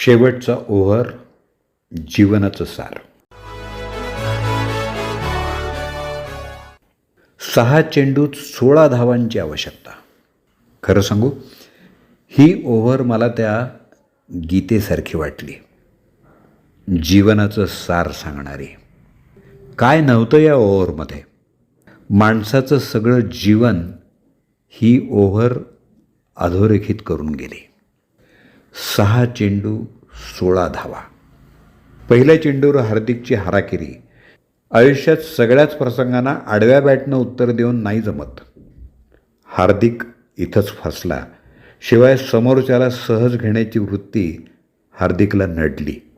शेवटचा ओव्हर जीवनाचं सार. सहा चेंडूत सोळा धावांची आवश्यकता. खरं सांगू ही ओव्हर मला त्या गीतेसारखी वाटली. जीवनाचं सार सांगणारी. काय नव्हतं या ओव्हरमध्ये माणसाचं सगळं जीवन ही ओव्हर अधोरेखित करून गेली. सहा चेंडू सोळा धावा. पहिल्या चेंडूवर हार्दिकची हाराकिरी. आयुष्यात सगळ्याच प्रसंगांना आडव्या बॅटनं उत्तर देऊन नाही जमत. हार्दिक इथंच फसला. शिवाय समोरच्याला सहज घेण्याची वृत्ती हार्दिकला नडली.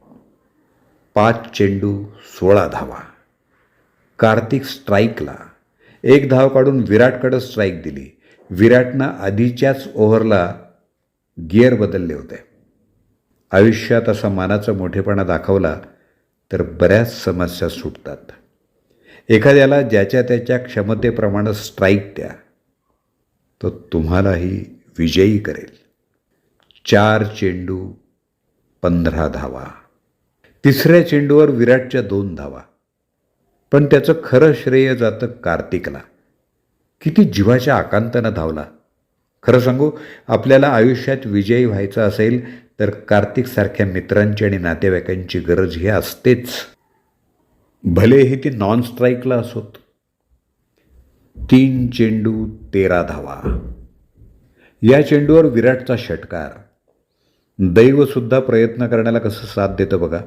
पाच चेंडू सोळा धावा. कार्तिक स्ट्राईकला. एक धाव काढून विराटकडं स्ट्राईक दिली. विराटनं आधीच्याच ओव्हरला गिअर बदलले होते. आयुष्यात असा मानाचा मोठेपणा दाखवला तर बऱ्याच समस्या सुटतात. एखाद्याला ज्याच्या त्याच्या क्षमतेप्रमाणे स्ट्राईक द्या तो तुम्हालाही विजयी करेल. चार चेंडू पंधरा धावा. तिसऱ्या चेंडूवर विराटच्या दोन धावा. पण त्याचं खरं श्रेय जातं कार्तिकला. किती जीवाच्या आकांतानं धावला. खरं सांगू आपल्याला आयुष्यात विजयी व्हायचं असेल तर कार्तिकसारख्या मित्रांची आणि नातेवाईकांची गरज ही असतेच. भलेही ती नॉन स्ट्राईकला असोत. तीन चेंडू तेरा धावा. या चेंडूवर विराटचा षटकार. दैवसुद्धा प्रयत्न करण्याला कसं साथ देतं बघा.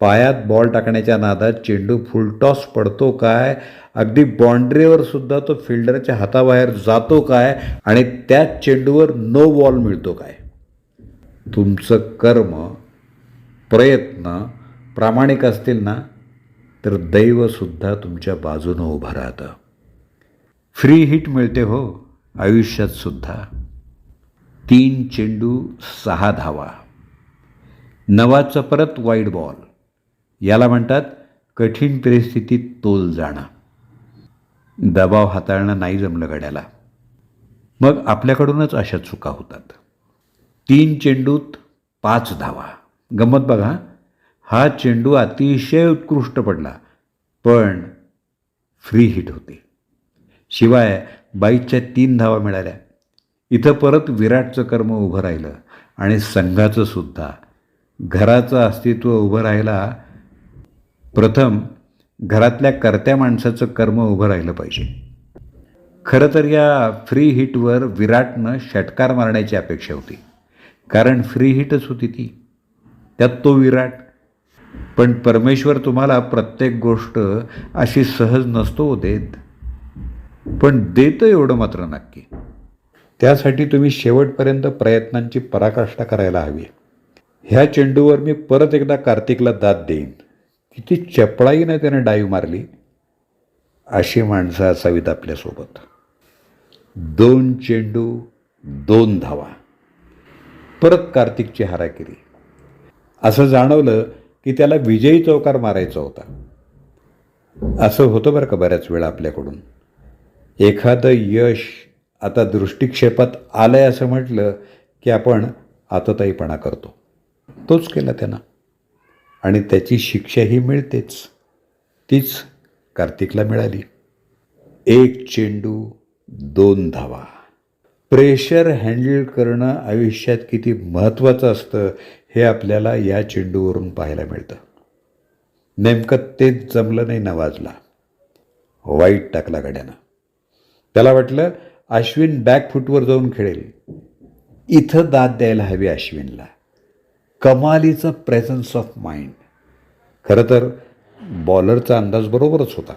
पायात बॉल टाकण्याच्या नादात चेंडू फुलटॉस पडतो काय? अगदी बाँड्रीवर सुद्धा तो फिल्डरच्या हाताबाहेर जातो काय? आणि त्याच चेंडूवर नो बॉल मिळतो काय? तुमचं कर्म प्रयत्न प्रामाणिक असतील ना तर दैवसुद्धा तुमच्या बाजूनं उभं राहतं. फ्री हिट मिळते हो आयुष्यात सुद्धा. तीन चेंडू सहा धावा. नवाचं परत वाईट बॉल याला म्हणतात कठीण परिस्थितीत तोल जाणं. दबाव हाताळणं नाही जमलं गड्याला. मग आपल्याकडूनच अशा चुका होतात. तीन चेंडूत पाच धावा. गंमत बघा. हा चेंडू अतिशय उत्कृष्ट पडला पण फ्री हिट होती. शिवाय बाईकच्या तीन धावा मिळाल्या. इथं परत विराटचं कर्म उभं राहिलं आणि संघाचं सुद्धा. घराचं अस्तित्व उभं राहायला प्रथम घरातल्या कर्त्या माणसाचं कर्म उभं राहिलं पाहिजे. खरं तर या फ्री हिटवर विराटनं षटकार मारण्याची अपेक्षा होती. कारण फ्री हिटच होती ती. त्यात तो विराट. पण परमेश्वर तुम्हाला प्रत्येक गोष्ट अशी सहज नसतो हो देत. पण देतं एवढं मात्र नक्की. त्यासाठी तुम्ही शेवटपर्यंत प्रयत्नांची पराकाष्ठा करायला हवी. ह्या चेंडूवर मी परत एकदा कार्तिकला दाद देईन. किती चपळाईनं त्यानं डाईव मारली. अशी माणसं असावीत आपल्यासोबत. दोन चेंडू दोन धावा. परत कार्तिकची हाराकिरी असं जाणवलं की त्याला विजयी चौकार मारायचा होता. असं होतं बरं का बऱ्याच वेळा आपल्याकडून. एखादं यश आता दृष्टिक्षेपात आलं आहे असं म्हटलं की आपण आतताईपणा करतो. तोच केला त्यानं. आणि त्याची शिक्षाही मिळतेच. तीच कार्तिकला मिळाली. एक चेंडू दोन धावा. प्रेशर हँडल करणं आयुष्यात किती महत्त्वाचं असतं हे आपल्याला या चेंडूवरून पाहायला मिळतं. नेमकं तेच जमलं नाही नवाजला. वाईट टाकला गड्यानं. त्याला वाटलं अश्विन बॅकफूटवर जाऊन खेळेल. इथं दाद द्यायला हवी अश्विनला. कमालीचं प्रेझन्स ऑफ माइंड खरं तर बॉलरचा अंदाज बरोबरच होता.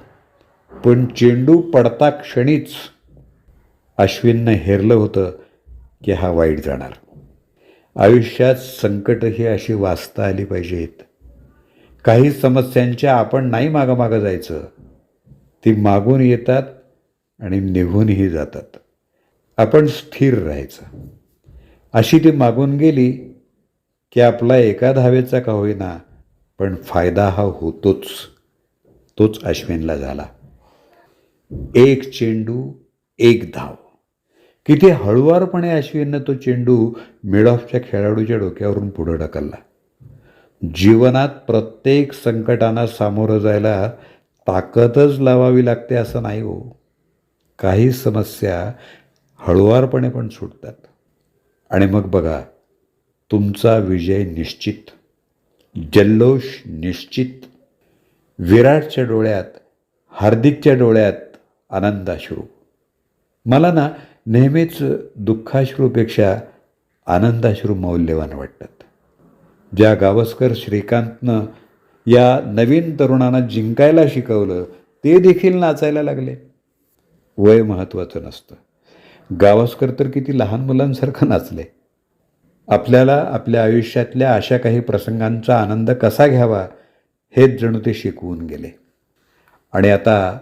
पण चेंडू पडता क्षणीच अश्विननं हेरलं होतं की हा वाईट जाणार. आयुष्यात संकटही अशी वाचता आली पाहिजेत. काही समस्यांच्या आपण नाही मागं मागं जायचं. ती मागून येतात आणि निघूनही जातात. आपण स्थिर राहायचं. अशी ती मागून गेली की आपला एका धावेचा का होईना पण फायदा हा होतोच. तोच अश्विनला झाला. एक चेंडू एक धाव. किती हळुवारपणे अश्विननं तो चेंडू मिडऑफच्या खेळाडूच्या डोक्यावरून पुढं ढकलला. जीवनात प्रत्येक संकटांना सामोरं जायला ताकदच लावावी लागते असं नाही हो. काही समस्या हळुवारपणे पण सुटतात. आणि मग बघा तुमचा विजय निश्चित जल्लोष निश्चित विराटच्या डोळ्यात हार्दिकच्या डोळ्यात आनंदाश्रू मला ना नेहमीच दुःखाश्रूपेक्षा आनंदाश्रू मौल्यवान वाटतात. ज्या गावस्कर श्रीकांतनं या नवीन तरुणांना जिंकायला शिकवलं ते देखील नाचायला लागले. वय महत्त्वाचं नसतं. गावस्कर तर किती लहान मुलांसारखं नाचले. आपल्याला आपल्या आयुष्यातल्या अशा काही प्रसंगांचा आनंद कसा घ्यावा हेच जणू ते शिकवून गेले. आणि आता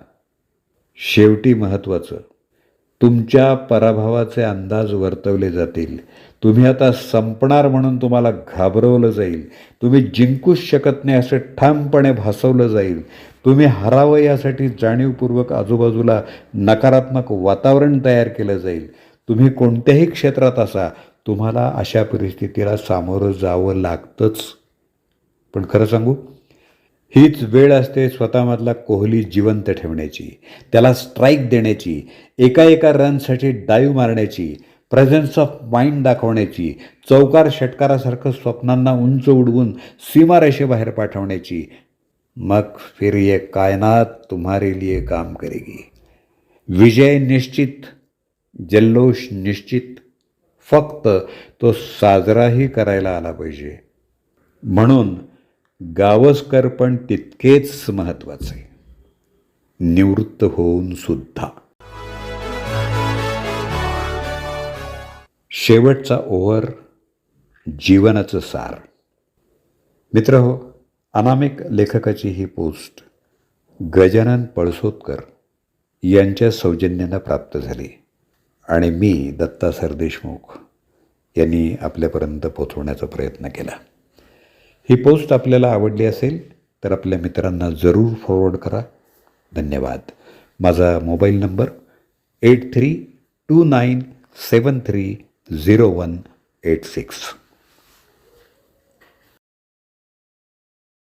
शेवटी महत्त्वाचं तुमच्या पराभवाचे अंदाज वर्तवले जातील. तुम्ही आता संपणार म्हणून तुम्हाला घाबरवलं जाईल. तुम्ही जिंकूच शकत नाही असं ठामपणे भासवलं जाईल. तुम्ही हरावं यासाठी जाणीवपूर्वक आजूबाजूला नकारात्मक वातावरण तयार केलं जाईल. तुम्ही कोणत्याही क्षेत्रात असा तुम्हाला अशा परिस्थितीला सामोरं जावं लागतंच. पण खरं सांगू हीच वेळ असते स्वतःमधला कोहली जिवंत ठेवण्याची त्याला स्ट्राईक देण्याची एका एका रनसाठी डाईव्ह मारण्याची प्रेझेन्स ऑफ माइंड दाखवण्याची चौकार षटकारासारखं स्वप्नांना उंच उडवून सीमारेषेबाहेर पाठवण्याची मग फिर ये कायनात तुम्हारे लिए काम करेगी. विजय निश्चित जल्लोष निश्चित फक्त तो साजराही करायला आला पाहिजे. म्हणून गावस्कर पण तितकेच महत्त्वाचे. निवृत्त होऊन सुद्धा. शेवटचा ओव्हर जीवनाचं सार. मित्र हो अनामिक लेखकाची ही पोस्ट गजानन पळसोतकर यांच्या सौजन्यानं प्राप्त झाली. आणि मी दत्ता सरदेशमुख यांनी आपल्यापर्यंत पोचवण्याचा प्रयत्न केला. ही पोस्ट आपल्याला आवडली असेल तर आपल्या मित्रांना जरूर फॉरवर्ड करा. धन्यवाद. माझा mobile number eight three two nine seven three zero one eight six.